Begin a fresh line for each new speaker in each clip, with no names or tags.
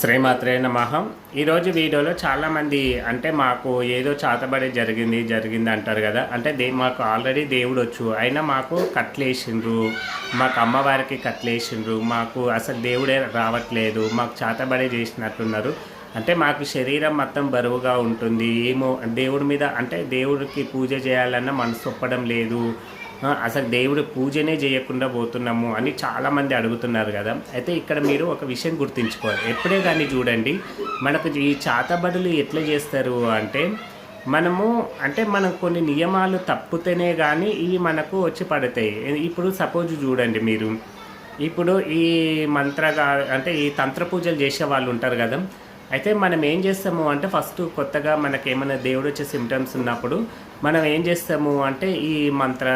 శ్రీమాత్రే నమహం ఈరోజు వీడియోలో చాలామంది అంటే మాకు ఏదో చాతబడి జరిగింది జరిగింది అంటారు కదా. అంటే దే మాకు ఆల్రెడీ దేవుడు వచ్చు. అయినా మాకు కట్లేసిండ్రు మాకు అమ్మవారికి కట్లేసిండ్రు మాకు అసలు దేవుడే రావట్లేదు. మాకు చాతబడి చేసినట్టున్నారు. అంటే మాకు శరీరం మొత్తం బరువుగా ఉంటుంది. ఏమో దేవుడి మీద అంటే దేవుడికి పూజ చేయాలన్న మనసు ఒప్పడం లేదు. అసలు దేవుడు పూజనే చేయకుండా పోతున్నాము అని చాలామంది అడుగుతున్నారు కదా. అయితే ఇక్కడ మీరు ఒక విషయం గుర్తుంచుకోవాలి. ఎప్పుడే కానీ చూడండి మనకు ఈ చాతబడులు ఎట్లా చేస్తారు అంటే మనము అంటే మనం కొన్ని నియమాలు తప్పుతేనే కానీ ఇవి మనకు వచ్చి పడతాయి. ఇప్పుడు సపోజ్ చూడండి మీరు ఇప్పుడు ఈ మంత్రగా అంటే ఈ తంత్ర పూజలు చేసే వాళ్ళు ఉంటారు కదా. అయితే మనం ఏం చేస్తాము అంటే ఫస్ట్ కొత్తగా మనకేమైనా దేవుడు వచ్చే సిమ్టమ్స్ ఉన్నప్పుడు మనం ఏం చేస్తాము అంటే ఈ మంత్ర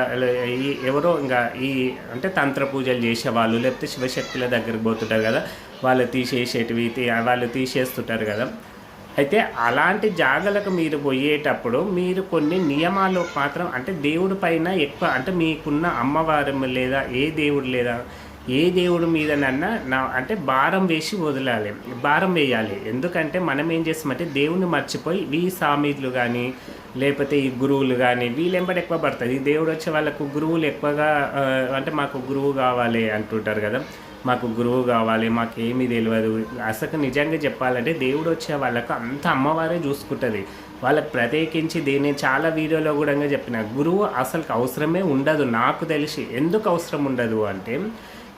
ఈ ఎవరో ఇంకా ఈ అంటే తంత్ర పూజలు చేసేవాళ్ళు లేకపోతే శివశక్తుల దగ్గరికి పోతుంటారు కదా వాళ్ళు తీసేసేటివి తీ- వాళ్ళు తీసేస్తుంటారు కదా. అయితే అలాంటి జాగలకు మీరు పోయేటప్పుడు మీరు కొన్ని నియమాలు మాత్రం అంటే దేవుడి పైన ఎక్కువ అంటే మీకున్న అమ్మవారు లేదా ఏ దేవుడు లేదా ఏ దేవుడి మీదనన్నా నా అంటే భారం వేసి వదలాలి భారం వేయాలి. ఎందుకంటే మనం ఏం చేస్తామంటే దేవుణ్ణి మర్చిపోయి ఈ సామీలు కానీ లేకపోతే ఈ గురువులు కానీ వీళ్ళెంబడి ఎక్కువ పడుతుంది ఈ దేవుడు వచ్చే వాళ్ళకు గురువులు ఎక్కువగా అంటే మాకు గురువు కావాలి అంటుంటారు కదా. మాకు గురువు కావాలి మాకు ఏమీ తెలియదు అసలు నిజంగా చెప్పాలంటే దేవుడు వచ్చే వాళ్ళకు అంత అమ్మవారే చూసుకుంటుంది. వాళ్ళకి ప్రత్యేకించి దీన్ని చాలా వీడియోలో కూడా చెప్పిన గురువు అసలు అవసరమే ఉండదు నాకు తెలిసి. ఎందుకు అవసరం ఉండదు అంటే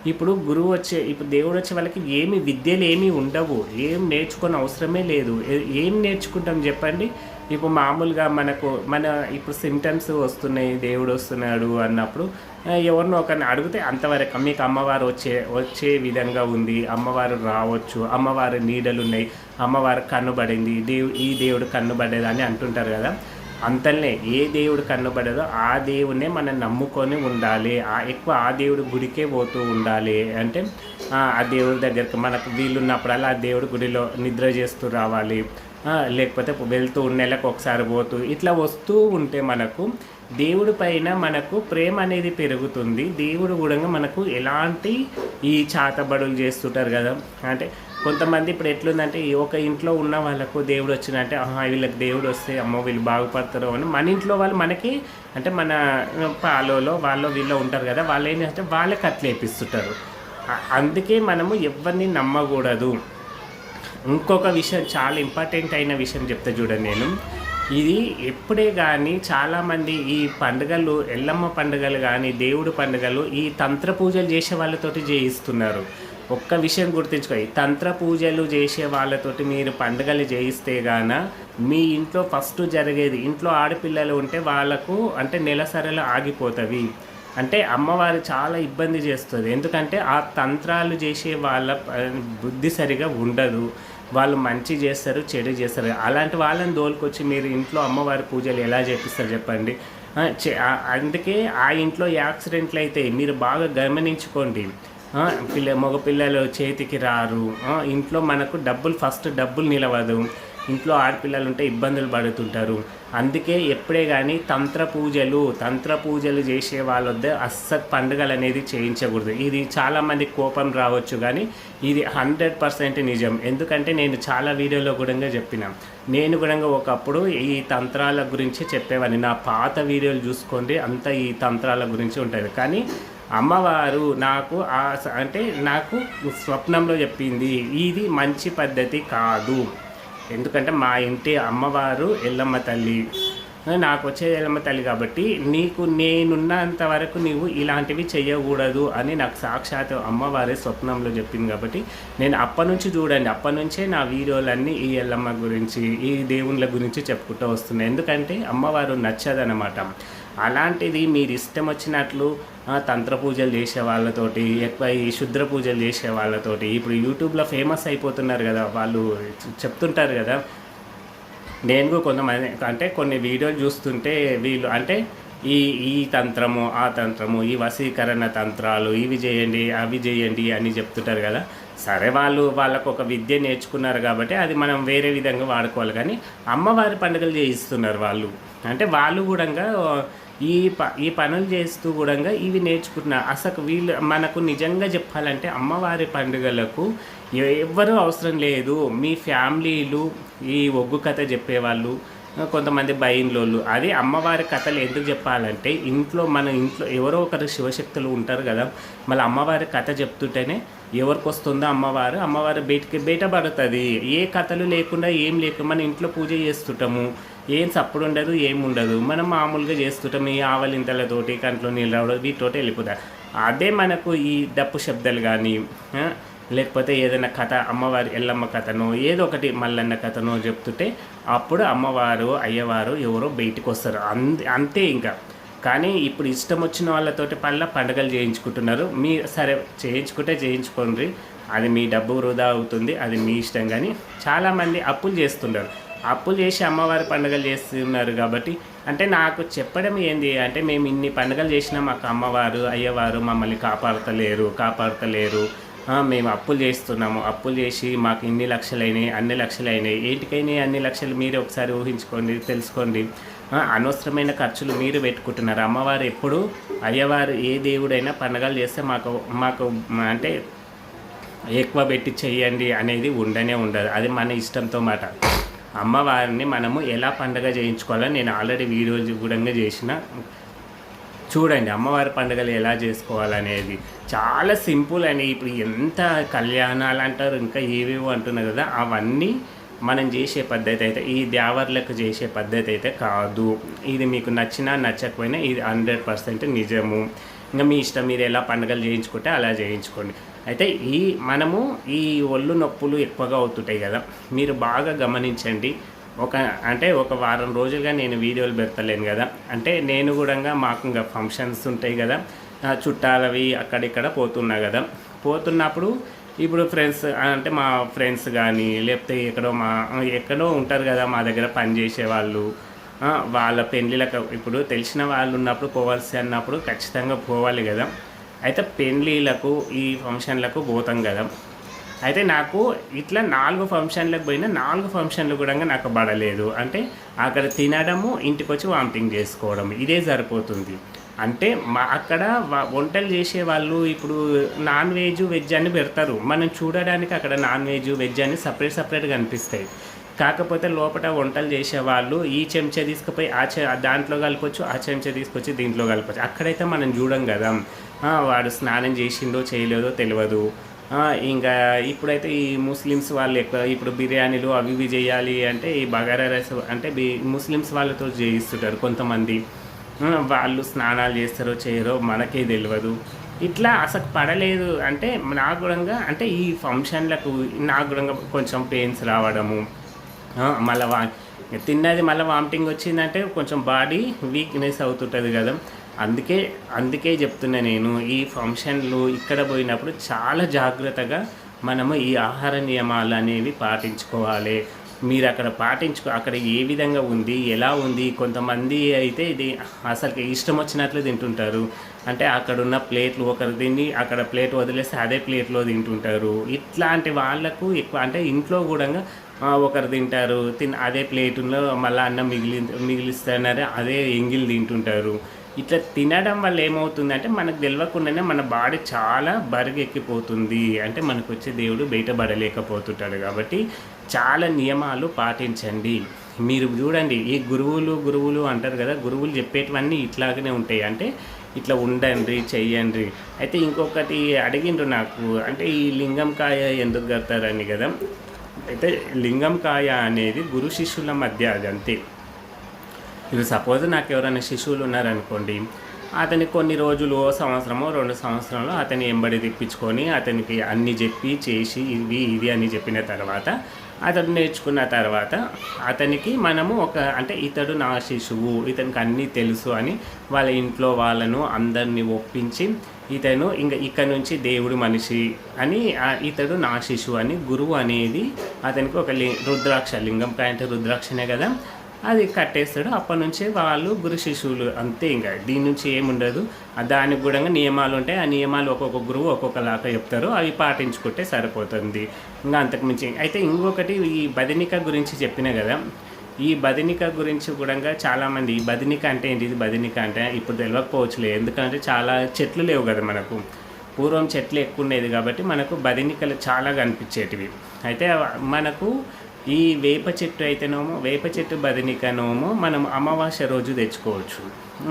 ఇప్పుడు గురువు వచ్చే ఇప్పుడు దేవుడు వచ్చే వాళ్ళకి ఏమి విద్యలు ఏమీ ఉండవు. ఏం నేర్చుకొని అవసరమే లేదు. ఏం నేర్చుకుంటాం చెప్పండి? ఇప్పుడు మామూలుగా మనకు మన ఇప్పుడు సిమ్టమ్స్ వస్తున్నాయి దేవుడు వస్తున్నాడు అన్నప్పుడు ఎవరినో ఒకరిని అడిగితే అంతవరకు మీకు అమ్మవారు వచ్చే వచ్చే విధంగా ఉంది అమ్మవారు రావచ్చు అమ్మవారి నీడలు ఉన్నాయి అమ్మవారు కన్నుబడింది దేవు ఈ దేవుడు కన్నుబడేది అని అంటుంటారు కదా. అంతనే ఏ దేవుడు కన్నుబడదో ఆ దేవుడినే మనం నమ్ముకొని ఉండాలి. ఆ ఎక్కువ ఆ దేవుడి గుడికే పోతూ ఉండాలి. అంటే ఆ దేవుడి దగ్గరికి మనకు వీలున్నప్పుడల్లా ఆ దేవుడి గుడిలో నిద్ర చేస్తూ రావాలి. లేకపోతే వెళ్తూ నెలకు ఒకసారి పోతూ ఇట్లా వస్తూ ఉంటే మనకు దేవుడి పైన మనకు ప్రేమ అనేది పెరుగుతుంది. దేవుడు కూడా మనకు ఎలాంటి ఈ చాతబడులు చేస్తుంటారు కదా. అంటే కొంతమంది ఇప్పుడు ఎట్లుందంటే ఈ ఒక ఇంట్లో ఉన్న వాళ్ళకు దేవుడు వచ్చినంటే ఆహా వీళ్ళకి దేవుడు వస్తే అమ్మో వీళ్ళు బాగుపడతారు అని మన ఇంట్లో వాళ్ళు మనకి అంటే మన పాలలో వాళ్ళు వీళ్ళు ఉంటారు కదా. వాళ్ళు ఏంటంటే వాళ్ళకి అట్లా వేపిస్తుంటారు. అందుకే మనము ఎవరిని నమ్మకూడదు. ఇంకొక విషయం చాలా ఇంపార్టెంట్ అయిన విషయం చెప్తా చూడండి నేను. ఇది ఎప్పుడే కానీ చాలామంది ఈ పండుగలు ఎల్లమ్మ పండుగలు కానీ దేవుడు పండుగలు ఈ తంత్ర పూజలు చేసే వాళ్ళతోటి చేయిస్తున్నారు. ఒక్క విషయం గుర్తుంచుకో ఈ తంత్ర పూజలు చేసే వాళ్ళతోటి మీరు పండుగలు చేయిస్తే గాన మీ ఇంట్లో ఫస్ట్ జరిగేది ఇంట్లో ఆడపిల్లలు ఉంటే వాళ్ళకు అంటే నెలసరలు ఆగిపోతవి. అంటే అమ్మవారు చాలా ఇబ్బంది చేస్తుంది. ఎందుకంటే ఆ తంత్రాలు చేసే వాళ్ళ బుద్ధి సరిగా ఉండదు. వాళ్ళు మంచి చేస్తారు చెడు చేస్తారు. అలాంటి వాళ్ళని దోలుకొచ్చి మీరు ఇంట్లో అమ్మవారి పూజలు ఎలా చేపిస్తారు చెప్పండి? అందుకే ఆ ఇంట్లో యాక్సిడెంట్లు అయితే మీరు బాగా గమనించుకోండి. పిల్ల మగపిల్లలు చేతికి రారు. ఇంట్లో మనకు డబ్బులు ఫస్ట్ డబ్బులు నిలవదు. ఇంట్లో ఆడపిల్లలు ఉంటే ఇబ్బందులు పడుతుంటారు. అందుకే ఎప్పుడే కానీ తంత్ర పూజలు తంత్ర పూజలు చేసే వాళ్ళ వద్ద అస్సలు పండుగలు అనేది చేయించకూడదు. ఇది చాలామంది కోపం రావచ్చు కానీ ఇది హండ్రెడ్ పర్సెంట్ నిజం. ఎందుకంటే నేను చాలా వీడియోలో కూడా చెప్పిన. నేను కూడా ఒకప్పుడు ఈ తంత్రాల గురించి చెప్పేవాడిని నా పాత వీడియోలు చూసుకోండి అంతా ఈ తంత్రాల గురించి ఉంటుంది. కానీ అమ్మవారు నాకు అంటే నాకు స్వప్నంలో చెప్పింది ఇది మంచి పద్ధతి కాదు. ఎందుకంటే మా ఇంటి అమ్మవారు ఎల్లమ్మ తల్లి. నాకు వచ్చే ఎల్లమ్మ తల్లి కాబట్టి నీకు నేనున్నంత వరకు నీవు ఇలాంటివి చేయకూడదు అని నాకు సాక్షాత్ అమ్మవారి స్వప్నంలో చెప్పింది కాబట్టి నేను అప్పటి నుంచి చూడండి. అప్పటి నుంచే నా వీడియోలన్నీ ఈ ఎల్లమ్మ గురించి ఈ దేవుళ్ళ గురించి చెప్పుకుంటూ వస్తున్నాయి. ఎందుకంటే అమ్మవారు నచ్చదనమాట. అలాంటిది మీరు ఇష్టం వచ్చినట్లు తంత్ర పూజలు చేసే వాళ్ళతోటి ఎక్కువ ఈ శుద్ర పూజలు చేసే వాళ్ళతోటి ఇప్పుడు యూట్యూబ్లో ఫేమస్ అయిపోతున్నారు కదా వాళ్ళు చెప్తుంటారు కదా. నేను కూడా కొంతమంది అంటే కొన్ని వీడియోలు చూస్తుంటే వీళ్ళు అంటే ఈ ఈ తంత్రము ఆ తంత్రము ఈ వశీకరణ తంత్రాలు ఇవి చేయండి అవి చేయండి అని చెప్తుంటారు కదా. సరే వాళ్ళు వాళ్ళకు ఒక విద్య నేర్చుకున్నారు కాబట్టి అది మనం వేరే విధంగా వాడుకోవాలి. కానీ అమ్మవారి పండుగలు చేయిస్తున్నారు వాళ్ళు. అంటే వాళ్ళు కూడా ఈ ప ఈ పనులు చేస్తూ కూడా ఇవి నేర్చుకుంటున్నారు అసలు వీళ్ళు మనకు నిజంగా చెప్పాలంటే అమ్మవారి పండుగలకు ఎవ్వరూ అవసరం లేదు. మీ ఫ్యామిలీలు ఈ ఒగ్గు కథ చెప్పేవాళ్ళు కొంతమంది బయన్లోళ్ళు అది అమ్మవారి కథలు ఎందుకు చెప్పాలంటే ఇంట్లో మన ఇంట్లో ఎవరో ఒకరు శివశక్తులు ఉంటారు కదా మళ్ళీ అమ్మవారి కథ చెప్తుంటేనే ఎవరికి వస్తుందో అమ్మవారు అమ్మవారు బయటికి బయటపడుతుంది. ఏ కథలు లేకుండా ఏం లేకుండా మన ఇంట్లో పూజ చేస్తుంటాము. ఏం సప్పుడు ఉండదు ఏం ఉండదు. మనం మామూలుగా చేస్తుంటాం ఈ ఆవలింతలతోటి కంట్లో నీళ్ళు రావడం వీటితోటి వెళ్ళిపోతాం అదే మనకు ఈ డప్పు శబ్దాలు కానీ లేకపోతే ఏదైనా కథ అమ్మవారి ఎల్లమ్మ కథనో ఏదో ఒకటి మల్లన్న కథనో చెప్తుంటే అప్పుడు అమ్మవారు అయ్యవారు ఎవరో బయటికి వస్తారు. అంతే అంతే ఇంకా. కానీ ఇప్పుడు ఇష్టం వచ్చిన వాళ్ళతోటి పళ్ళ పండుగలు చేయించుకుంటున్నారు. మీ సరే చేయించుకుంటే చేయించుకోండి. అది మీ డబ్బు వృధా అవుతుంది అది మీ ఇష్టం కానీ చాలామంది అప్పులు చేస్తున్నారు అప్పులు చేసి అమ్మవారి పండుగలు చేస్తున్నారు కాబట్టి అంటే నాకు చెప్పడం ఏంది అంటే మేము ఇన్ని పండుగలు చేసినా మాకు అమ్మవారు అయ్యవారు మమ్మల్ని కాపాడతలేరు కాపాడతలేరు. మేము అప్పులు చేస్తున్నాము. అప్పులు చేసి మాకు ఇన్ని లక్షలైనాయి అన్ని లక్షలైనాయి. ఏంటికైనా అన్ని లక్షలు? మీరే ఒకసారి ఊహించుకోండి తెలుసుకోండి. అనవసరమైన ఖర్చులు మీరు పెట్టుకుంటున్నారు. అమ్మవారు ఎప్పుడు అయ్యవారు ఏ దేవుడైనా పండగలు చేస్తే మాకు మాకు అంటే ఎక్కువ పెట్టి చెయ్యండి అనేది ఉండనే ఉండదు. అది మన ఇష్టంతో మాట. అమ్మవారిని మనము ఎలా పండగ చేయించుకోవాలని నేను ఆల్రెడీ వీడియోలు కూడా చేసిన. చూడండి అమ్మవారి పండుగలు ఎలా చేసుకోవాలనేది. చాలా సింపుల్ అండి. ఇప్పుడు ఎంత కళ్యాణాలు అంటారు ఇంకా ఏవేవో అంటున్నారు కదా అవన్నీ మనం చేసే పద్ధతి అయితే ఈ దేవర్లకు చేసే పద్ధతి అయితే కాదు. ఇది మీకు నచ్చినా నచ్చకపోయినా ఇది హండ్రెడ్ పర్సెంట్ నిజము. ఇంకా మీ ఇష్టం మీరు ఎలా పండుగలు చేయించుకుంటే అలా చేయించుకోండి. అయితే ఈ మనము ఈ ఒళ్ళు నొప్పులు ఎక్కువగా అవుతుంటాయి కదా మీరు బాగా గమనించండి. ఒక అంటే ఒక వారం రోజులుగా నేను వీడియోలు పెడతలేను కదా అంటే నేను కూడా మాకు ఇంకా ఫంక్షన్స్ ఉంటాయి కదా చుట్టాలవి అక్కడిక్కడ పోతున్నా కదా పోతున్నప్పుడు ఇప్పుడు ఫ్రెండ్స్ అంటే మా ఫ్రెండ్స్ కానీ లేకపోతే ఎక్కడో మా ఎక్కడో ఉంటారు కదా మా దగ్గర పనిచేసే వాళ్ళు వాళ్ళ పెళ్ళిళ్ళకు ఇప్పుడు తెలిసిన వాళ్ళు ఉన్నప్పుడు పోవాల్సి అన్నప్పుడు ఖచ్చితంగా పోవాలి కదా. అయితే పెళ్ళిళ్ళకు ఈ ఫంక్షన్లకు పోతాం కదా. అయితే నాకు ఇట్లా నాలుగు ఫంక్షన్లకు పోయినా నాలుగు ఫంక్షన్లు కూడా నాకు పడలేదు. అంటే అక్కడ తినడము ఇంటికి వచ్చి వామిటింగ్ చేసుకోవడం ఇదే సరిపోతుంది. అంటే మా అక్కడ వంటలు చేసే వాళ్ళు ఇప్పుడు నాన్ వెజ్ వెజ్ అని పెడతారు. మనం చూడడానికి అక్కడ నాన్ వెజ్ వెజ్ అని సపరేట్ సపరేట్గా అనిపిస్తాయి. కాకపోతే లోపల వంటలు చేసేవాళ్ళు ఈ చెంచా తీసుకుపోయి ఆ చె దాంట్లో కలపచ్చు ఆ చెంచా తీసుకొచ్చి దీంట్లో కలపచ్చు. అక్కడైతే మనం చూడం కదా. వాడు స్నానం చేసిండో చేయలేదో తెలియదు ఇంకా ఇప్పుడైతే ఈ ముస్లిమ్స్ వాళ్ళు ఎక్కువ ఇప్పుడు బిర్యానీలు అవి ఇవి చేయాలి అంటే ఈ బగారా రైస్ అంటే బి ముస్లిమ్స్ వాళ్ళతో చేయిస్తుంటారు కొంతమంది. వాళ్ళు స్నానాలు చేస్తారో చేయరో మనకే తెలియదు ఇట్లా అసలు పడలేదు అంటే నా కూడా అంటే ఈ ఫంక్షన్లకు నా కూడా కొంచెం పెయిన్స్ రావడము. మళ్ళీ వా తిన్నది మళ్ళీ వామిటింగ్ వచ్చిందంటే కొంచెం బాడీ వీక్నెస్ అవుతుంటుంది కదా. అందుకే అందుకే చెప్తున్నా నేను ఈ ఫంక్షన్లు ఇక్కడ పోయినప్పుడు చాలా జాగ్రత్తగా మనము ఈ ఆహార నియమాలు అనేవి పాటించుకోవాలి. మీరు అక్కడ పాటించుకో అక్కడ ఏ విధంగా ఉంది ఎలా ఉంది కొంతమంది అయితే ఇది అసలు ఇష్టం వచ్చినట్లు తింటుంటారు. అంటే అక్కడ ఉన్న ప్లేట్లు ఒకరు తిని అక్కడ ప్లేట్ వదిలేస్తే అదే ప్లేట్లో తింటుంటారు. ఇట్లాంటి వాళ్ళకు ఎక్కువ అంటే ఇంట్లో కూడా ఒకరు తింటారు తిన్ అదే ప్లేట్లో మళ్ళీ అన్నం మిగిలి మిగిలిస్తున్నారు అదే ఎంగిల్ తింటుంటారు. ఇట్లా తినడం వల్ల ఏమవుతుందంటే మనకు తెలియకుండానే మన బాడీ చాలా బరుగెక్కిపోతుంది. అంటే మనకు వచ్చే దేవుడు బయటపడలేకపోతుంటాడు కాబట్టి చాలా నియమాలు పాటించండి. మీరు చూడండి ఈ గురువులు గురువులు అంటారు కదా గురువులు చెప్పేటివన్నీ ఇట్లాగనే ఉంటాయి. అంటే ఇట్లా ఉండండి చెయ్యండి. అయితే ఇంకొకటి అడిగిండ్రు నాకు అంటే ఈ లింగం కాయ ఎందుకు కడతారని కదా. అయితే లింగం కాయ అనేది గురు శిష్యుల మధ్య అది అంతే. ఇప్పుడు సపోజ్ నాకు ఎవరైనా శిశువులు ఉన్నారనుకోండి అతని కొన్ని రోజులు సంవత్సరమో రెండు సంవత్సరంలో అతని ఎంబడి తెప్పించుకొని అతనికి అన్ని చెప్పి చేసి ఇవి ఇది అని చెప్పిన తర్వాత అతడు నేర్చుకున్న తర్వాత అతనికి మనము ఒక అంటే ఇతడు నా శిశువు ఇతనికి అన్నీ తెలుసు అని వాళ్ళ ఇంట్లో వాళ్ళను అందరినీ ఒప్పించి ఇతను ఇంకా ఇక్కడ నుంచి దేవుడు మనిషి అని ఇతడు నా శిశువు అని గురువు అనేది అతనికి ఒక లి రుద్రాక్ష లింగం అంటే రుద్రాక్షనే కదా అది కట్టేస్తాడు. అప్పటి నుంచి వాళ్ళు గురు శిశువులు అంతే ఇంకా. దీని నుంచి ఏముండదు దానికి కూడా నియమాలు ఉంటాయి. ఆ నియమాలు ఒక్కొక్క గురువు ఒక్కొక్కలాగా చెప్తారు. అవి పాటించుకుంటే సరిపోతుంది. ఇంకా అంతకుమించి అయితే ఇంకొకటి ఈ బదినిక గురించి చెప్పిన కదా ఈ బదినిక గురించి కూడా చాలామంది ఈ బదినిక అంటే ఏంటి బదినిక అంటే ఇప్పుడు తెలియకపోవచ్చులే ఎందుకంటే చాలా చెట్లు లేవు కదా మనకు. పూర్వం చెట్లు ఎక్కువ ఉండేది కాబట్టి మనకు బదినికలు చాలా కనిపించేటివి. అయితే మనకు ఈ వేప చెట్టు అయితేనేమో వేప చెట్టు బదినికనేమో మనం అమావాస్య రోజు తెచ్చుకోవచ్చు.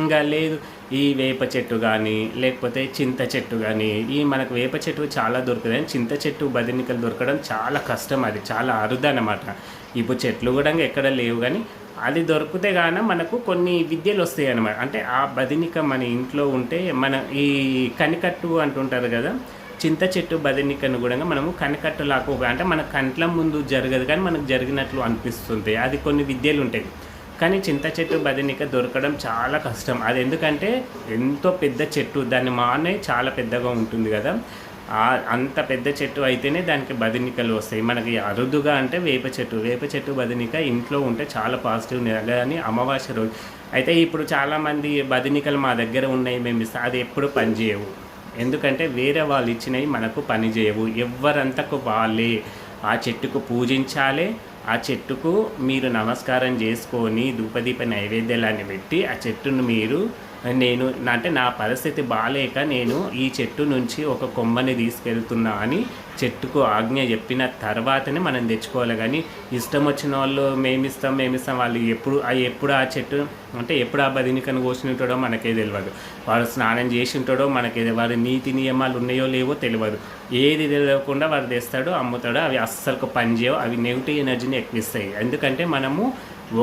ఇంకా లేదు ఈ వేప చెట్టు కానీ లేకపోతే చింత చెట్టు కానీ ఈ మనకు వేప చెట్టు చాలా దొరుకుతాయి. చింత చెట్టు బదినికలు దొరకడం చాలా కష్టం అది చాలా అరుదు అనమాట ఇప్పుడు చెట్లు కూడా ఎక్కడ లేవు కానీ అది దొరికితే గాన మనకు కొన్ని విద్యలు వస్తాయి అన్నమాట అంటే ఆ బదినిక మన ఇంట్లో ఉంటే మన ఈ కనికట్టు అంటుంటారు కదా చింత చెట్టు బదినికను కూడా మనము కనికట్టు లాగా అంటే మన కంట్ల ముందు జరగదు కానీ మనకు జరిగినట్లు అనిపిస్తుంది అది కొన్ని విద్యలు ఉంటాయి. కానీ చింత చెట్టు బదినిక దొరకడం చాలా కష్టం. అది ఎందుకంటే ఎంతో పెద్ద చెట్టు. దాని మానే చాలా పెద్దగా ఉంటుంది కదా. అంత పెద్ద చెట్టు అయితేనే దానికి బదినికలు వస్తాయి. మనకి అరుదుగా అంటే వేప చెట్టు. వేప చెట్టు బదినిక ఇంట్లో ఉంటే చాలా పాజిటివ్ కానీ అమావాస్య రోజు. అయితే ఇప్పుడు చాలామంది బదినికలు మా దగ్గర ఉన్నాయి. మేము అది ఎప్పుడు పనిచేయవు. ఎందుకంటే వేరే వాళ్ళు ఇచ్చినవి మనకు పని చేయవు. ఎవరంతకు వాళ్ళే ఆ చెట్టుకు పూజించాలి ఆ చెట్టుకు మీరు నమస్కారం చేసుకొని ధూపదీప నైవేద్యాలని పెట్టి ఆ చెట్టును మీరు నేను అంటే నా పరిస్థితి బాగాలేక నేను ఈ చెట్టు నుంచి ఒక కొమ్మని తీసుకెళ్తున్నా అని చెట్టుకు ఆజ్ఞ చెప్పిన తర్వాతనే మనం తెచ్చుకోవాలి. కానీ ఇష్టం వచ్చిన వాళ్ళు మేమిస్తాం మేమిస్తాం. వాళ్ళు ఎప్పుడు ఎప్పుడు ఆ చెట్టు అంటే ఎప్పుడు ఆ బదినికను కోసి ఉంటాడో మనకే తెలియదు. వాడు స్నానం చేసి ఉంటాడో మనకే వారి నీతి నియమాలు ఉన్నాయో లేవో తెలియదు. ఏది తెలియకుండా వాడు తెస్తాడో అమ్ముతాడో అవి అస్సలు పనిచేయవు. అవి నెగిటివ్ ఎనర్జీని ఎక్కువిస్తాయి. ఎందుకంటే మనము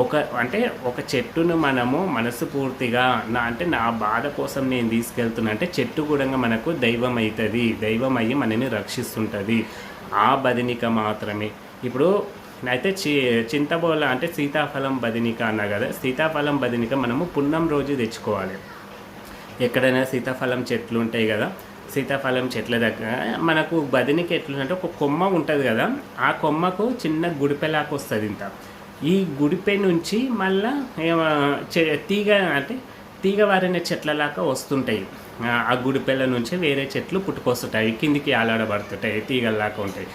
ఒక అంటే ఒక చెట్టును మనము మనసు పూర్తిగా నా అంటే నా బాధ కోసం నేను తీసుకెళ్తున్నా అంటే చెట్టు కూడా మనకు దైవం అవుతుంది దైవం అయ్యి మనని రక్షిస్తుంటుంది. ఆ బదినిక మాత్రమే. ఇప్పుడు అయితే చి చింతబోల అంటే సీతాఫలం బదినిక అన్నా కదా సీతాఫలం బదినిక మనము పున్నం రోజు తెచ్చుకోవాలి. ఎక్కడైనా సీతాఫలం చెట్లు ఉంటాయి కదా సీతాఫలం చెట్ల దగ్గర మనకు బదినికి ఎట్లుందంటే ఒక కొమ్మ ఉంటుంది కదా ఆ కొమ్మకు చిన్న గుడిపెలాకు వస్తుంది ఇంత. ఈ గుడిపై నుంచి మళ్ళా తీగ అంటే తీగ వారిన చెట్లలాగా వస్తుంటాయి. ఆ గుడిపెల్ల నుంచే నుంచి వేరే చెట్లు పుట్టుకొస్తుంటాయి కిందికి ఆలాడబడుతుంటాయి తీగల్లాగా ఉంటాయి.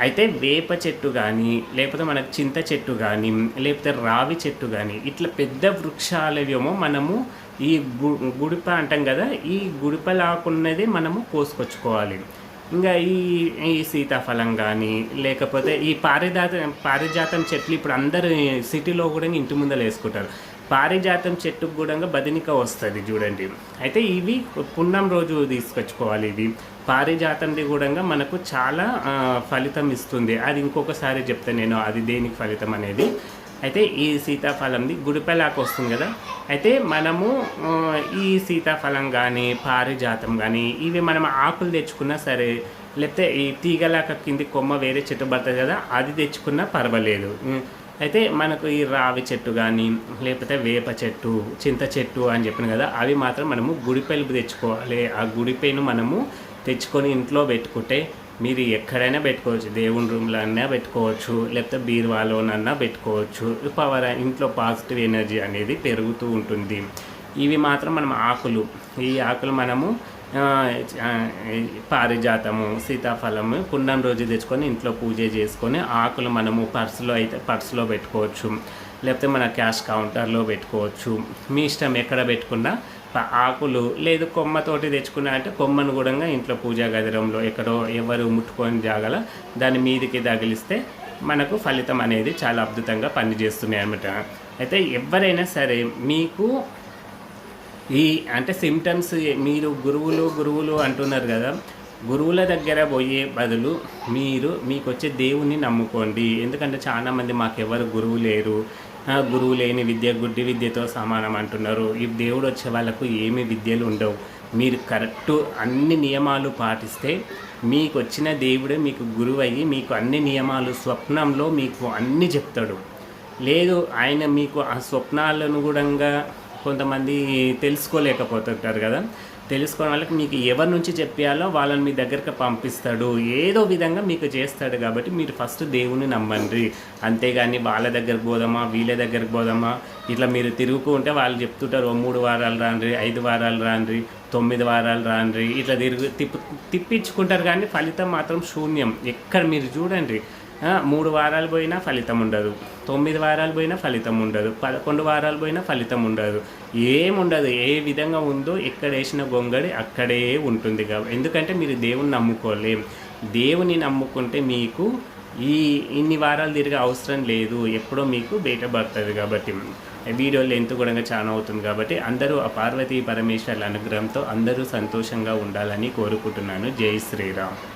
అయితే వేప చెట్టు కానీ లేకపోతే మనకు చింత చెట్టు కానీ లేకపోతే రావి చెట్టు కానీ ఇట్లా పెద్ద వృక్షాలవేమో మనము ఈ గు గుడిప అంటాం కదా ఈ గుడిప లాకున్నది మనము కోసుకొచ్చుకోవాలి. ఇంకా ఈ ఈ సీతాఫలం కానీ లేకపోతే ఈ పారిజాత పారిజాతం చెట్లు ఇప్పుడు అందరు సిటీలో కూడా ఇంటి ముందర వేసుకుంటారు. పారిజాతం చెట్టుకు కూడా బదినిక వస్తుంది చూడండి. అయితే ఇవి పున్నం రోజు తీసుకొచ్చుకోవాలి ఇవి. పారిజాతంది కూడా మనకు చాలా ఫలితం ఇస్తుంది. అది ఇంకొకసారి చెప్తాను నేను అది దేనికి ఫలితం అనేది అయితే ఈ సీతాఫలంది గుడిపెలాకు వస్తుంది కదా? అయితే మనము ఈ సీతాఫలం కానీ పారిజాతం కానీ ఇవి మనం ఆకులు తెచ్చుకున్నా సరే లేకపోతే ఈ తీగలాక కింది కొమ్మ వేరే చెట్టు పడుతుంది కదా అది తెచ్చుకున్నా పర్వాలేదు. అయితే మనకు ఈ రావి చెట్టు కానీ లేకపోతే వేప చెట్టు చింత చెట్టు అని చెప్పిన కదా అవి మాత్రం మనము గుడిపెలుపు తెచ్చుకోవాలి. ఆ గుడిపైను మనము తెచ్చుకొని ఇంట్లో పెట్టుకుంటే మీరు ఎక్కడైనా పెట్టుకోవచ్చు. దేవుని రూమ్లో అన్నా పెట్టుకోవచ్చు. లేకపోతే బీరువాలోనన్నా పెట్టుకోవచ్చు. పవర్ ఇంట్లో పాజిటివ్ ఎనర్జీ అనేది పెరుగుతూ ఉంటుంది. ఇవి మాత్రం మనం ఆకులు. ఈ ఆకులు మనము పారిజాతము సీతాఫలము పున్నం రోజు తెచ్చుకొని ఇంట్లో పూజ చేసుకొని ఆకులు మనము పర్సులో అయితే పర్సులో పెట్టుకోవచ్చు. లేకపోతే మన క్యాష్ కౌంటర్లో పెట్టుకోవచ్చు. మీ ఇష్టం ఎక్కడ పెట్టుకున్నా ఆకులు లేదు కొమ్మతోటి తెచ్చుకున్నా అంటే కొమ్మను కూడా ఇంట్లో పూజా గదిరంలో ఎక్కడో ఎవరు ముట్టుకొని జాగల దాని మీదికి తగిలిస్తే మనకు ఫలితం అనేది చాలా అద్భుతంగా పనిచేస్తున్నాయి అనమాట అయితే ఎవరైనా సరే మీకు ఈ అంటే సిమ్టమ్స్ మీరు గురువులు గురువులు అంటున్నారు కదా గురువుల దగ్గర పోయే బదులు మీరు మీకు వచ్చే దేవుణ్ణి నమ్ముకోండి. ఎందుకంటే చాలా మంది మాకెవరు గురువు లేరు. గురువు లేని విద్య గుడ్డి విద్యతో సమానం అంటున్నారు ఈ దేవుడు వచ్చే వాళ్ళకు ఏమి విద్యలు ఉండవు. మీరు కరెక్ట్ అన్ని నియమాలు పాటిస్తే మీకు వచ్చిన దేవుడే మీకు గురువు అయ్యి మీకు అన్ని నియమాలు స్వప్నంలో మీకు అన్ని చెప్తాడు. లేదు ఆయన మీకు ఆ స్వప్నాలను కూడా కొంతమంది తెలుసుకోలేకపోతుంటారు కదా. తెలుసుకోవడం వాళ్ళకి మీకు ఎవరి నుంచి చెప్పాలో వాళ్ళని మీ దగ్గరకు పంపిస్తాడు. ఏదో విధంగా మీకు చేస్తాడు కాబట్టి మీరు ఫస్ట్ దేవుని నమ్మండి. అంతేగాని వాళ్ళ దగ్గరకు పోదామా వీళ్ళ దగ్గరకు పోదామా? ఇట్లా మీరు తిరుగుతూ ఉంటే వాళ్ళు చెప్తుంటారు ఓ మూడు వారాలు రాండ్రి ఐదు వారాలు రాండ్రి తొమ్మిది వారాలు రాండ్రి. ఇట్లా తిరుగు తిప్పు తిప్పించుకుంటారు కానీ ఫలితం మాత్రం శూన్యం. ఎక్కడ మీరు చూడండి మూడు వారాలు పోయినా ఫలితం ఉండదు. తొమ్మిది వారాలు పోయినా ఫలితం ఉండదు. పదకొండు వారాలు పోయినా ఫలితం ఉండదు. ఏముండదు ఏ విధంగా ఉందో ఎక్కడ వేసిన గొంగడి అక్కడే ఉంటుంది కాబట్టి ఎందుకంటే మీరు దేవుని నమ్ముకోలేం. దేవుని నమ్ముకుంటే మీకు ఈ ఇన్ని వారాలు తిరిగే అవసరం లేదు. ఎప్పుడో మీకు బయట పడుతుంది కాబట్టి. వీడియో లెంత్ కూడా చాలా అవుతుంది కాబట్టి అందరూ ఆ పార్వతీ పరమేశ్వర్ల అనుగ్రహంతో అందరూ సంతోషంగా ఉండాలని కోరుకుంటున్నాను. జై శ్రీరామ్.